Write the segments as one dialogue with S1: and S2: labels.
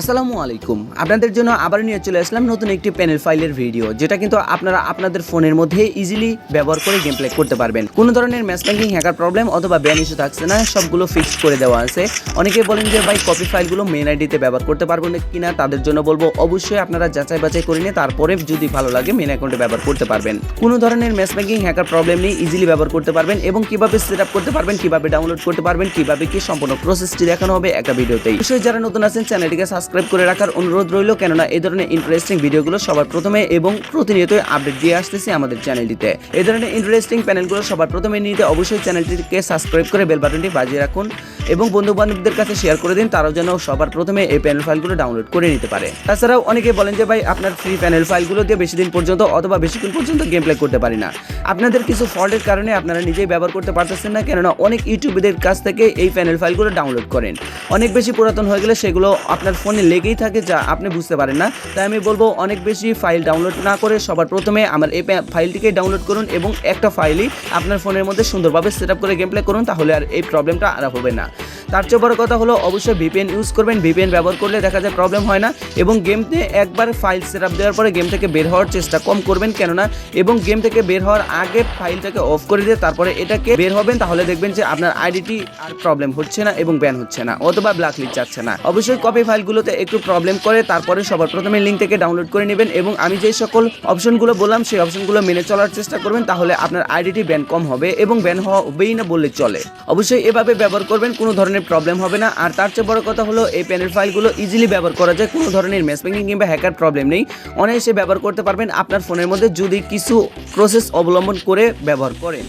S1: আসসালামু আলাইকুম। আপনাদের জন্য আবার নিয়ে চলে আসলাম নতুন একটি প্যানেল ফাইলের ভিডিও যেটা কিন্তু আপনারা আপনাদের ফোনের মধ্যে ইজিলি ব্যবহার করে গেম প্লে করতে পারবেন। কোনো ধরনের ম্যাচ ব্যাঙ্কিং হ্যাকার প্রবলেম অথবা ব্যান ইস্যু থাকছে না, সবগুলো ফিক্স করে দেওয়া আছে। অনেকে বলেন যে, ভাই কপি ফাইলগুলো মেন আইডিতে ব্যবহার করতে পারব না কিনা? তাদের জন্য বলব, অবশ্যই আপনারা যাচাই বাছাই করে নিয়ে তারপরে যদি ভালো লাগে মেন অ্যাকাউন্টে ব্যবহার করতে পারবেন। কোনো ধরনের ম্যাচ ব্যাঙ্কিং হ্যাকার প্রবলেম নেই ইজিলি ব্যবহার করতে পারবেন এবং কীভাবে সেট আপ করতে পারবেন, কীভাবে ডাউনলোড করতে পারবেন, কীভাবে কি সম্পূর্ণ প্রসেসটি দেখানো হবে একটা ভিডিওতেই অবশ্যই যারা নতুন আছেন চ্যানেলটিকে সাবস্ক্রাইব করে রাখার অনুরোধ রইল, কেননা এই ধরনের ইন্টারেস্টিং ভিডিওগুলো সবার প্রথমে এবং প্রতিনিয়তই আপডেট দিয়ে আসতেছি আমাদের চ্যানেলটিতে এই ধরনের ইন্টারেস্টিং প্যানেলগুলো সবার প্রথমে নিতে অবশ্যই চ্যানেলটিকে সাবস্ক্রাইব করে বেল বাটনটি বাজিয়ে রাখুন এবং বন্ধু বান্ধবদের কাছে শেয়ার করে দিন, তারাও যেন সবার প্রথমে এই প্যানেল ফাইলগুলো ডাউনলোড করে নিতে পারে। তাছাড়াও অনেকে বলেন যে, ভাই, আপনার ফ্রি প্যানেল ফাইলগুলো দিয়ে বেশি দিন পর্যন্ত অথবা বেশিক্ষণ পর্যন্ত গেম প্লে করতে পারি না। আপনাদের কিছু ফল্টের কারণে আপনারা নিজেই ব্যবহার করতে পারতেছেন না, কেননা অনেক ইউটিউবের কাছ থেকে এই প্যানেল ফাইলগুলো ডাউনলোড করেন। অনেক বেশি পুরাতন হয়ে গেলে সেগুলো আপনার ফোনে লেগেই থাকে যা আপনি বুঝতে পারেন না। তাই আমি বলব অনেক বেশি ফাইল ডাউনলোড না করে সবার প্রথমে আমার এই ফাইলটিকে ডাউনলোড করুন এবং একটা ফাইলই আপনার ফোনের মধ্যে সুন্দরভাবে সেট করে গেম প্লে করুন, তাহলে আর এই প্রবলেমটা আর হবে না। তার চেয়ে বড় কথা হলো, অবশ্যই ভিপিএন ইউজ করবেন। ভিপিএন ব্যবহার করলে দেখা যায় প্রবলেম হয় না। এবং গেমতে একবার ফাইল সেট দেওয়ার পরে গেম থেকে বের হওয়ার চেষ্টা কম করবেন কেননা, এবং গেম থেকে বের হওয়ার আগে ফাইলটাকে অফ করে দিয়ে তারপরে এটাকে বের হবেন, তাহলে দেখবেন যে আপনার আইডিটি আর প্রবলেম হচ্ছে না এবং ব্যান হচ্ছে না, অথবা ব্ল্যাক লিস্ট যাচ্ছে না। অবশ্যই কপি ফাইলগুলোতে একটু প্রবলেম করে, তারপরে সবার প্রথমে লিঙ্ক থেকে ডাউনলোড করে নেবেন এবং আমি যে সকল অপশনগুলো বললাম, সেই অপশনগুলো মেনে চলার চেষ্টা করবেন, তাহলে আপনার আইডিটি ব্যান কম হবে এবং ব্যান হবেই না বললে চলে। অবশ্যই এভাবে ব্যবহার করবেন, কোনো ধরনের প্রবলেম হবে না। আর তার চেয়ে বড় কথা হলো, এই প্যানেল ফাইলগুলো ইজিলি ব্যবহার করা যায়। কোনো ধরনের ম্যাচ ব্যাঙ্কিং কিংবা হ্যাকার প্রবলেম নেই। অনায়াসে ব্যবহার করতে পারবেন আপনার ফোনের মধ্যে যদি কিছু প্রসেস অবলম্বন করে ব্যবহার করেন।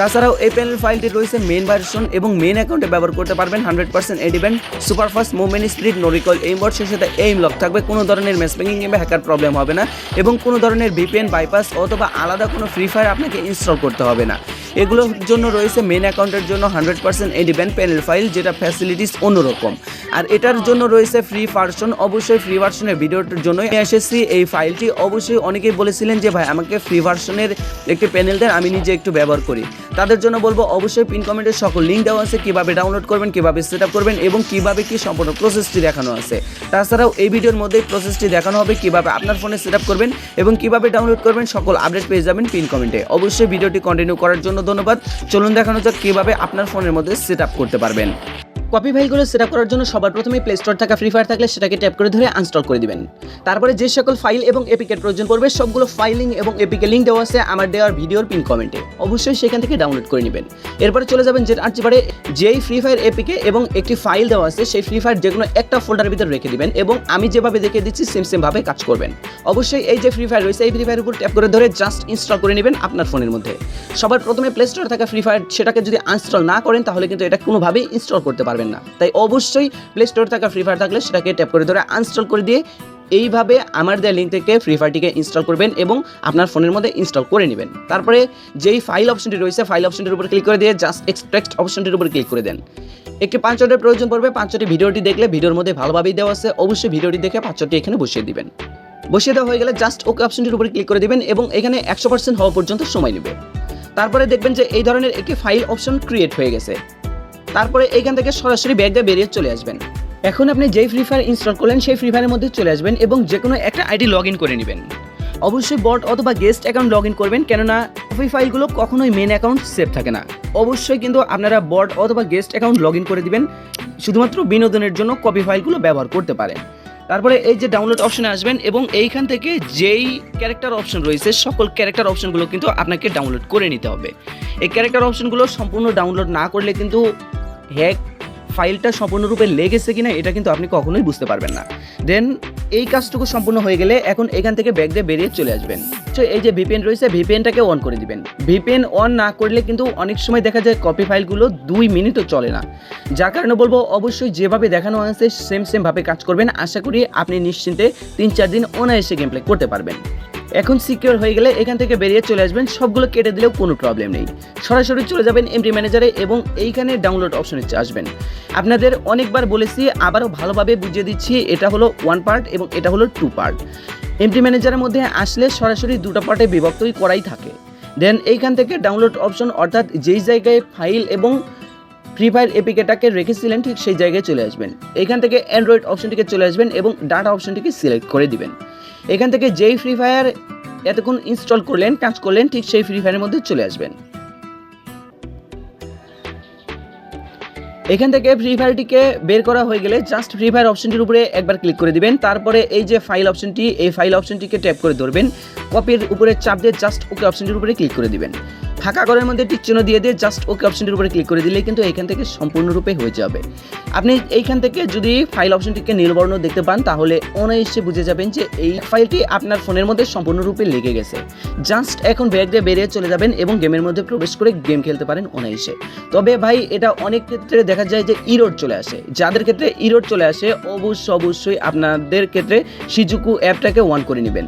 S1: তাছাড়াও এই প্যানেল ফাইলটি রয়েছে মেন ভার্সন এবং মেন অ্যাকাউন্টে ব্যবহার করতে পারবেন। Hundred percent এডিভেন্ট superfast movement speed no recoil aim board সেই সাথে এইম লক থাকবে। কোনো ধরনের ম্যাচ ব্যাঙ্কিং কিংবা হ্যাকার প্রবলেম হবে না এবং কোনো ধরনের ভিপিএন বাইপাস অথবা আলাদা কোনো ফ্রি ফায়ার আপনাকে ইনস্টল করতে হবে না। এগুলোর জন্য রয়েছে মেন অ্যাকাউন্টের জন্য হান্ড্রেড পার্সেন্ট এডিভেন প্যানেল ফাইল যেটা ফ্যাসিলিটিস অন্যরকম আর এটার জন্য রয়েছে ফ্রি ভার্সন অবশ্যই ফ্রি ভার্সনের ভিডিওটার জন্য এসেছি। এই ফাইলটি অবশ্যই অনেকেই বলেছিলেন যে, ভাই, আমাকে ফ্রি ভার্সনের একটি প্যানেল দেন, আমি নিজে একটু ব্যবহার করি। তাদের জন্য বলব অবশ্যই পিন কমেন্টের সকল লিঙ্ক দেওয়া আছে, কীভাবে ডাউনলোড করবেন, কীভাবে সেট করবেন এবং কীভাবে কি সম্পূর্ণ প্রসেসটি দেখানো আছে। তাছাড়াও এই ভিডিওর মধ্যে প্রসেসটি দেখানো হবে, কীভাবে আপনার ফোনে সেট করবেন এবং কীভাবে ডাউনলোড করবেন, সকল আপডেট পেয়ে যাবেন পিন কমেন্টে অবশ্যই ভিডিওটি কন্টিনিউ করার জন্য ধন্যবাদ। চলুন দেখানো যাক কীভাবে আপনার ফোনের মধ্যে সেট করতে পারবেন। কপি ফাইলগুলো সেট আপ করার জন্য সবার প্রথমে প্লে স্টোর থাকা ফ্রি ফায়ার থাকলে সেটাকে ট্যাপ করে ধরে আনস্টল করে দিবেন। তারপরে যে সকল ফাইল এবং এপিকের প্রয়োজন পড়বে, সবগুলো ফাইলিং এবং এপিকে লিঙ্ক দেওয়া আছে আমার দেওয়ার ভিডিওর পিন কমেন্টে অবশ্যই সেখান থেকে ডাউনলোড করে নেবেন। এরপরে চলে যাবেন যে আর্চিভারে যেই ফ্রি ফায়ার এপিকে এবং একটি ফাইল দেওয়া আছে, সেই ফ্রি ফায়ার যে কোনো একটা ফোল্ডারের ভিতরে রেখে দিবেন এবং আমি যেভাবে দেখে দিচ্ছি সেম সেমভাবে কাজ করবেন। অবশ্যই এই যে ফ্রি ফায়ার রয়েছে, এই ফ্রি ফায়ার উপর ট্যাপ করে ধরে জাস্ট ইনস্টল করে নেবেন আপনার ফোনের মধ্যে। সবার প্রথমে প্লে স্টোরে থাকা ফ্রি ফায়ার সেটাকে যদি আনস্টল না করেন, তাহলে কিন্তু এটা কোনোভাবেই ইনস্টল করতে পারবেন না। তাই অবশ্যই প্লে স্টোরে থাকা ফ্রি ফায়ার থাকলে সেটাকে ট্যাপ করে ধরে আনস্টল করে দিয়ে এইভাবে আমার দেওয়া লিঙ্ক থেকে ফ্রি ফায়ারটিকে ইনস্টল করবেন এবং আপনার ফোনের মধ্যে ইনস্টল করে নেবেন। তারপরে যেই ফাইল অপশনটি রয়েছে ফাইল অপশনটির উপর ক্লিক করে দিয়ে জাস্ট এক্সট্রাক্ট অপশনটির উপর ক্লিক করে দেন। একটি পাঁচশোটির প্রয়োজন পড়বে পাঁচশোটি ভিডিওটি দেখলে ভিডিওর মধ্যে ভালোভাবেই দেওয়া আছে, অবশ্যই ভিডিওটি দেখে পাঁচশোটি এখানে বসিয়ে দিবেন। বসিয়ে দেওয়া হয়ে গেলে জাস্ট ওকে অপশনটির উপর ক্লিক করে দিবেন এবং এখানে একশো পার্সেন্ট হওয়া পর্যন্ত সময় নেবে। তারপরে দেখবেন যে এই ধরনের একটি ফাইল অপশন ক্রিয়েট হয়ে গেছে। তারপরে এইখান থেকে সরাসরি ব্যাগ বেরিয়ে চলে আসবেন। এখন আপনি যেই ফ্রি ফায়ার ইনস্টল করলেন, সেই ফ্রি ফায়ারের মধ্যে চলে আসবেন এবং যে কোনো একটা আইডি লগ ইন করে নেবেন। অবশ্যই বট অথবা গেস্ট অ্যাকাউন্ট লগ ইন করবেন, কেননা কপি ফাইলগুলো কখনোই মেন অ্যাকাউন্ট সেভ থাকে না। অবশ্যই কিন্তু আপনারা বট অথবা গেস্ট অ্যাকাউন্ট লগ ইন করে দিবেন, শুধুমাত্র বিনোদনের জন্য কপি ফাইলগুলো ব্যবহার করতে পারেন। তারপরে এই যে ডাউনলোড অপশনে আসবেন এবং এইখান থেকে যেই ক্যারেক্টার অপশন রয়েছে, সকল ক্যারেক্টার অপশনগুলো কিন্তু আপনাকে ডাউনলোড করে নিতে হবে। এই ক্যারেক্টার অপশনগুলো সম্পূর্ণ ডাউনলোড না করলে কিন্তু হ্যাক ফাইলটা সম্পূর্ণরূপে লেগেছে কিনা, এটা কিন্তু আপনি কখনোই বুঝতে পারবেন না। দেন এই কাজটুকু সম্পূর্ণ হয়ে গেলে এখন এখান থেকে ব্যাগ দিয়ে বেরিয়ে চলে আসবেন। তো এই যে ভিপিএন রয়েছে ভিপিএনটাকে অন করে দিবেন। ভিপিএন অন না করলে কিন্তু অনেক সময় দেখা যায় কপি ফাইলগুলো দুই মিনিটও চলে না। যার কারণে বলব, অবশ্যই যেভাবে দেখানো হয়েছে সেম সেমভাবে কাজ করবেন। আশা করি আপনি নিশ্চিন্তে তিন চার দিন অনায়াসে গেম প্লে করতে পারবেন। এখন সিকিউর হয়ে গেলে এখান থেকে বেরিয়ে চলে আসবেন, সবগুলো কেটে দিলেও কোনো প্রবলেম নেই। সরাসরি চলে যাবেন এমডি ম্যানেজারে এবং এইখানে ডাউনলোড অপশনে আসবেন। আপনাদের অনেকবার বলেছি, আবারও ভালোভাবে বুঝিয়ে দিচ্ছি, এটা হলো ওয়ান পার্ট এবং এটা হলো টু পার্ট এমডি ম্যানেজারের মধ্যে আসলে সরাসরি দুটো পার্টে বিভক্তই করাই থাকে। দেন এইখান থেকে ডাউনলোড অপশন অর্থাৎ যেই জায়গায় ফাইল এবং ফ্রি ফায়ার এপিকেটাকে রেখেছিলেন, ঠিক সেই জায়গায় চলে আসবেন। এখান থেকে অ্যান্ড্রয়েড অপশনটিকে চলে আসবেন এবং ডাটা অপশনটিকে সিলেক্ট করে দিবেন। এখান থেকে যেই ফ্রি ফায়ার এতক্ষণ ইনস্টল করলেন, কাজ করলেন, ঠিক সেই ফ্রি ফায়ারের মধ্যে চলে আসবেন। এখান থেকে ফ্রি ফায়ারটিকে বের করা হয়ে গেলে জাস্ট ফ্রি ফায়ার অপশনটির উপরে একবার ক্লিক করে দিবেন। তারপরে এই যে ফাইল অপশনটি এই ফাইল অপশনটিকে ট্যাপ করে ধরবেন। কপির উপরে চাপ দিয়ে জাস্ট ওকে অপশনটির উপরে ক্লিক করে দিবেন। ফাঁকা ঘরের মধ্যে টিক চিহ্ন দিয়ে দিয়ে জাস্ট ওকে অপশনটির উপরে ক্লিক করে দিলে কিন্তু এখান থেকে সম্পূর্ণরূপে হয়ে যাবে। আপনি এইখান থেকে যদি ফাইল অপশনটিকে নীলবর্ণ দেখতে পান, তাহলে অনায়াসে বুঝে যাবেন যে এই ফাইলটি আপনার ফোনের মধ্যে সম্পূর্ণরূপে লেগে গেছে। জাস্ট এখন ব্যাগ দিয়ে বেরিয়ে চলে যাবেন এবং গেমের মধ্যে প্রবেশ করে গেম খেলতে পারেন অনায়াসে। তবে ভাই, এটা অনেক ক্ষেত্রে দেখা যায় যে ইরোড চলে আসে। যাদের ক্ষেত্রে ইরোড চলে আসে অবশ্যই অবশ্যই আপনাদের ক্ষেত্রে সিজুকু অ্যাপটাকে অন করে নেবেন।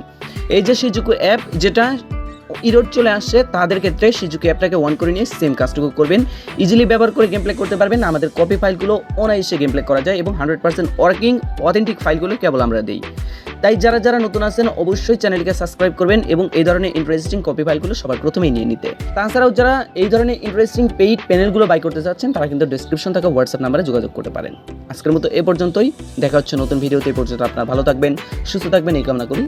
S1: এই যে সিজুকু অ্যাপ যেটা ইরোড চলে আসছে, তাদের ক্ষেত্রে সিজুকি অ্যাপটাকে অন করে নিয়ে সেম কাজটুকু করবেন। ইজিলি ব্যবহার করে গেম প্লে করতে পারবেন, আমাদের কপি ফাইলগুলো অনায়াসে গেম প্লে করা যায় এবং হান্ড্রেড পার্সেন্ট ওয়ার্কিং অথেন্টিক ফাইলগুলো কেবল আমরা দিই। তাই যারা যারা নতুন আছেন, অবশ্যই চ্যানেলকে সাবস্ক্রাইব করবেন এবং এই ধরনের ইন্টারেস্টিং কপি ফাইলগুলো সবার প্রথমেই নিয়ে নিতে। তাছাড়াও যারা এই ধরনের ইন্টারেস্টিং পেইড প্যানেলগুলো বাই করতে চাচ্ছেন, তারা কিন্তু ডিসক্রিপশন থাকা হোয়াটসঅ্যাপ নাম্বারে যোগাযোগ করতে পারেন। আজকের মতো এ পর্যন্তই, দেখা হচ্ছে নতুন ভিডিওতে পর্যন্ত আপনারা ভালো থাকবেন, সুস্থ থাকবেন, এই কামনা করি।